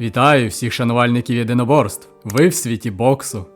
Вітаю всіх шанувальників єдиноборств. Ви в світі боксу.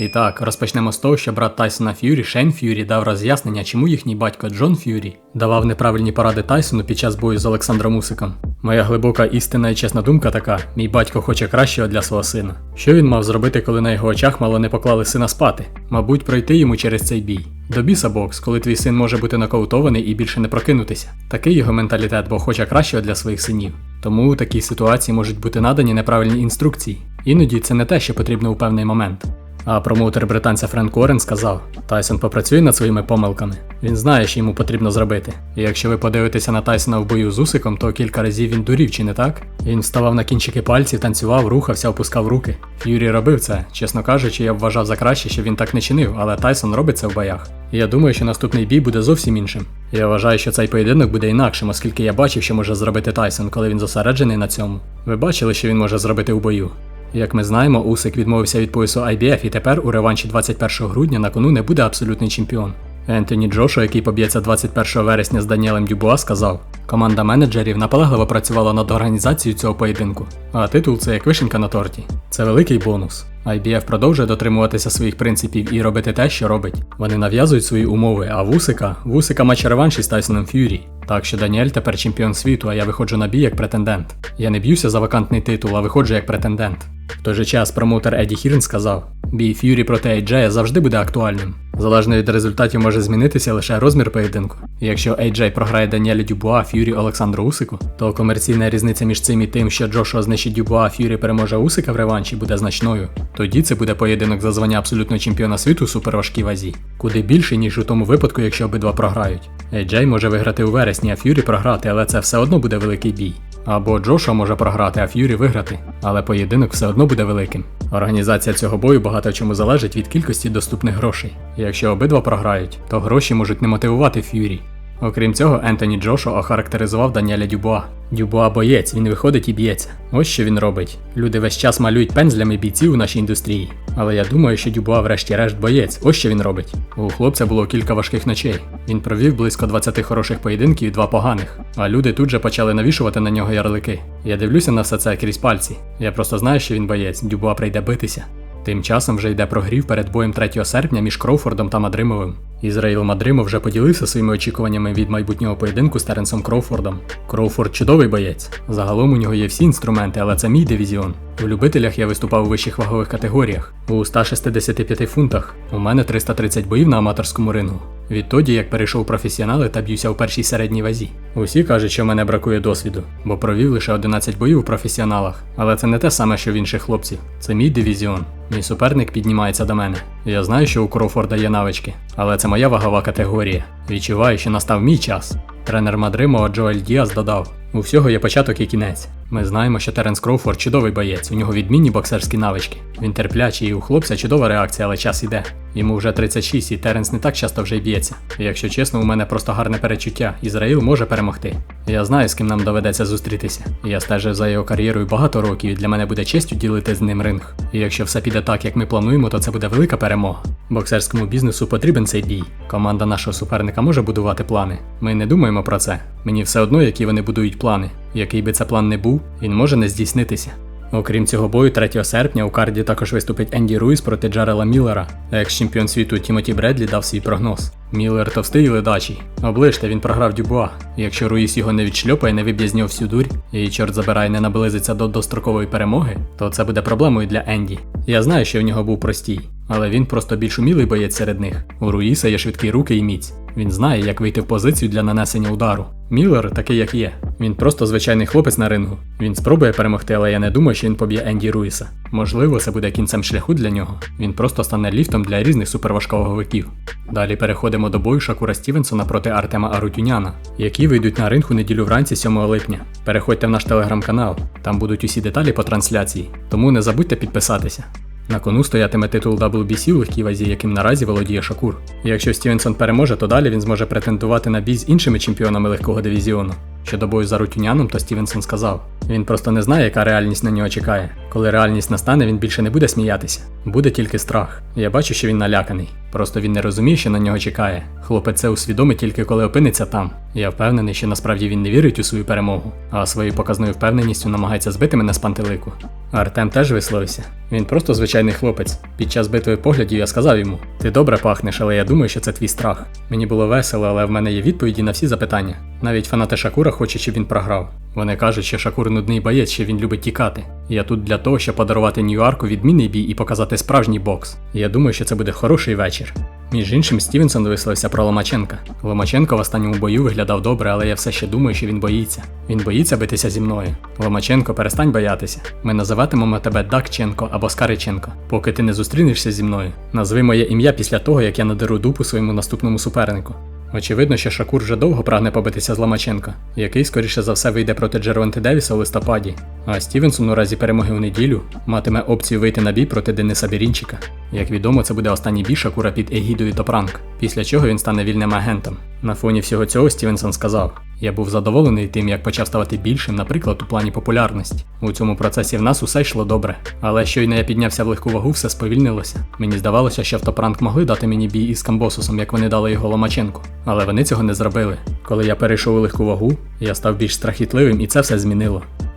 І так, розпочнемо з того, що брат Тайсона Ф'юрі Шейн Ф'юрі дав роз'яснення, чому їхній батько Джон Ф'юрі давав неправильні поради Тайсону під час бою з Олександром Усиком. Моя глибока істина і чесна думка така: мій батько хоче кращого для свого сина. Що він мав зробити, коли на його очах мало не поклали сина спати? Мабуть, пройти йому через цей бій. До біса бокс, коли твій син може бути нокаутований і більше не прокинутися. Такий його менталітет, бо хоче кращого для своїх синів. Тому у такій ситуації можуть бути надані неправильні інструкції. Іноді це не те, що потрібно у певний момент. А промоутер британця Френк Уоррен сказав: Тайсон попрацює над своїми помилками. Він знає, що йому потрібно зробити. І якщо ви подивитеся на Тайсона в бою з Усиком, то кілька разів він дурів, чи не так? Він вставав на кінчики пальців, танцював, рухався, опускав руки. Ф'юрі робив це. Чесно кажучи, я вважав за краще, щоб він так не чинив, але Тайсон робить це в боях. І я думаю, що наступний бій буде зовсім іншим. Я вважаю, що цей поєдинок буде інакшим, оскільки я бачив, що може зробити Тайсон, коли він зосереджений на цьому. Ви бачили, що він може зробити у бою. Як ми знаємо, Усик відмовився від поясу IBF і тепер у реванші 21 грудня на кону не буде абсолютний чемпіон. Ентоні Джошо, який поб'ється 21 вересня з Даніелем Дюбуа, сказав: команда менеджерів наполегливо працювала над організацією цього поєдинку, а титул це як вишенька на торті. Це великий бонус. IBF продовжує дотримуватися своїх принципів і робити те, що робить. Вони нав'язують свої умови, а Вусика Вусика матч реванш із Тайсоном Ф'юрі. Так що Даніель тепер чемпіон світу, а я виходжу на бій як претендент. Я не б'юся за вакантний титул, а виходжу як претендент. В той же час промоутер Еді Хірн сказав: бій Ф'юрі проти Ейджея завжди буде актуальним. Залежно від результатів може змінитися лише розмір поєдинку. Якщо Ейджей програє Даніелі Дюбуа, Ф'юрі Олександру Усику, то комерційна різниця між цим і тим, що Джошуа знищить Дюбуа, Ф'юрі переможе Усика в реванші, буде значною. Тоді це буде поєдинок за звання абсолютного чемпіона світу у суперважкій вазі. Куди більше, ніж у тому випадку, якщо обидва програють. Ейджей може виграти у вересні, а Ф'юрі програти, але це все одно буде великий бій. Або Джошуа може програти, а Ф'юрі виграти, але поєдинок все одно буде великим. Організація цього бою багато чому залежить від кількості доступних грошей. І якщо обидва програють, то гроші можуть не мотивувати Ф'юрі. Окрім цього, Ентоні Джошо охарактеризував Даніеля Дюбуа. Дюбуа боєць, він виходить і б'ється. Ось що він робить. Люди весь час малюють пензлями бійців у нашій індустрії. Але я думаю, що Дюбуа врешті-решт боєць. Ось що він робить. У хлопця було кілька важких ночей. Він провів близько 20 хороших поєдинків і два поганих. А люди тут же почали навішувати на нього ярлики. Я дивлюся на все це крізь пальці. Я просто знаю, що він боєць. Дюбуа прийде битися. Тим часом вже йде прогрів перед боєм 3 серпня між Кроуфордом та Мадримовим. Ізраїл Мадрима вже поділився своїми очікуваннями від майбутнього поєдинку з Теренсом Кроуфордом. Кроуфорд чудовий боєць. Загалом у нього є всі інструменти, але це мій дивізіон. У любителях я виступав у вищих вагових категоріях у 165 фунтах. У мене 330 боїв на аматорському рингу. Відтоді як перейшов професіонали та б'юся у першій середній вазі. Усі кажуть, що мене бракує досвіду, бо провів лише 11 боїв у професіоналах. Але це не те саме, що в інших хлопців. Це мій дивізіон. Мій суперник піднімається до мене. Я знаю, що у Кроуфорда є навички, але це моя вагова категорія. Відчуваю, що настав мій час. Тренер Мадримова Джоель Діас додав: у всього є початок і кінець. Ми знаємо, що Теренс Кроуфорд чудовий боєць, у нього відмінні боксерські навички. Він терплячий, і у хлопця чудова реакція, але час іде. Йому вже 36, і Теренс не так часто вже й б'ється. І якщо чесно, у мене просто гарне перечуття. Ізраїл може перемогти. Я знаю, з ким нам доведеться зустрітися. Я стежив за його кар'єрою багато років, і для мене буде честю ділити з ним ринг. І якщо все піде так, як ми плануємо, то це буде велика перемога. Боксерському бізнесу потрібен цей бій. Команда нашого суперника може будувати плани. Ми не думаємо про це. Мені все одно, які вони будують плани. Який би це план не був, він може не здійснитися. Окрім цього бою, 3 серпня у карді також виступить Енді Руїс проти Джарела Міллера. Екс-чемпіон світу Тімоті Бредлі дав свій прогноз. Міллер товстий і ледачий. Оближте, він програв Дюбуа. Якщо Руїс його не відшльопає, не виб'є з нього всю дурь, і чорт забирай не наблизиться до дострокової перемоги, то це буде проблемою для Енді. Я знаю, що в нього був простій, але він просто більш умілий боєць серед них. У Руїса є швидкі руки і міць. Він знає, як вийти в позицію для нанесення удару. Міллер такий, як є. Він просто звичайний хлопець на рингу. Він спробує перемогти, але я не думаю, що він поб'є Енді Руїса. Можливо, це буде кінцем шляху для нього. Він просто стане ліфтом для різних суперважковиковиків. Далі переходимо до бою Шакура Стівенсона проти Артема Арутюняна, які вийдуть на ринг у неділю вранці 7 липня. Переходьте в наш телеграм-канал, там будуть усі деталі по трансляції, тому не забудьте підписатися. На кону стоятиме титул WBC у легкій вазі, яким наразі володіє Шакур. І якщо Стівенсон переможе, то далі він зможе претендувати на бій з іншими чемпіонами легкого дивізіону. Щодо бою за Рутюняном, то Стівенсон сказав: він просто не знає, яка реальність на нього чекає. Коли реальність настане, він більше не буде сміятися, буде тільки страх. Я бачу, що він наляканий. Просто він не розуміє, що на нього чекає. Хлопець це усвідомить тільки коли опиниться там. Я впевнений, що насправді він не вірить у свою перемогу, а своєю показною впевненістю намагається збити мене з пантелику. Артем теж висловився. Він просто звичайний хлопець. Під час битви поглядів я сказав йому: Ти добре пахнеш, але я думаю, що це твій страх. Мені було весело, але в мене є відповіді на всі запитання. Навіть фанати Шакура хочуть, щоб він програв. Вони кажуть, що Шакур нудний боєць, що він любить тікати. Я тут для того, щоб подарувати Нью-Арку відмінний бій і показати справжній бокс. Я думаю, що це буде хороший вечір. Між іншим, Стівенсон висловився про Ломаченка. Ломаченко в останньому бою виглядав добре, але я все ще думаю, що він боїться. Він боїться битися зі мною. Ломаченко, перестань боятися. Ми називатимемо тебе Дакченко або Скариченко, поки ти не зустрінешся зі мною. Назви моє ім'я після того, як я надеру дупу своєму наступному супернику. Очевидно, що Шакур вже довго прагне побитися з Ломаченко, який, скоріше за все, вийде проти Джервонти Девіса у листопаді. А Стівенсон у разі перемоги у неділю матиме опцію вийти на бій проти Дениса Бірінчика. Як відомо, це буде останній бій Шакура під егідою Топранк, після чого він стане вільним агентом. На фоні всього цього Стівенсон сказав: Я був задоволений тим, як почав ставати більшим, наприклад, у плані популярності. У цьому процесі в нас усе йшло добре. Але щойно я піднявся в легку вагу, все сповільнилося. Мені здавалося, що автопранк могли дати мені бій із Камбосусом, як вони дали його Ломаченку. Але вони цього не зробили. Коли я перейшов у легку вагу, я став більш страхітливим і це все змінило.